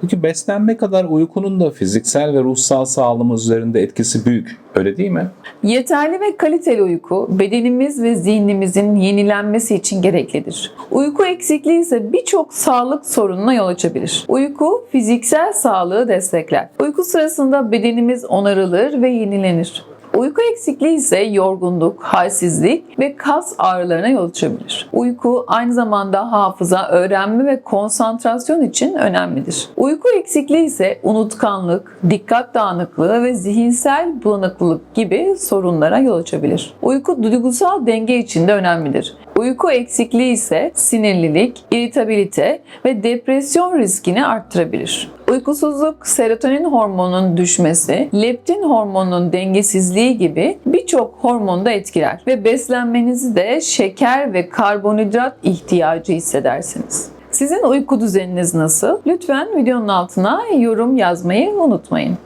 Peki beslenme kadar uykunun da fiziksel ve ruhsal sağlığımız üzerinde etkisi büyük. Öyle değil mi? Yeterli ve kaliteli uyku bedenimiz ve zihnimizin yenilenmesi için gereklidir. Uyku eksikliği ise birçok sağlık sorununa yol açabilir. Uyku fiziksel sağlığı destekler. Uyku sırasında bedenimiz onarılır ve yenilenir. Uyku eksikliği ise yorgunluk, halsizlik ve kas ağrılarına yol açabilir. Uyku aynı zamanda hafıza, öğrenme ve konsantrasyon için önemlidir. Uyku eksikliği ise unutkanlık, dikkat dağınıklığı ve zihinsel bulanıklılık gibi sorunlara yol açabilir. Uyku duygusal denge için de önemlidir. Uyku eksikliği ise sinirlilik, iritabilite ve depresyon riskini arttırabilir. Uykusuzluk, serotonin hormonunun düşmesi, leptin hormonunun dengesizliği gibi birçok hormonu da etkiler ve beslenmenizi de şeker ve karbonhidrat ihtiyacı hissedersiniz. Sizin uyku düzeniniz nasıl? Lütfen videonun altına yorum yazmayı unutmayın.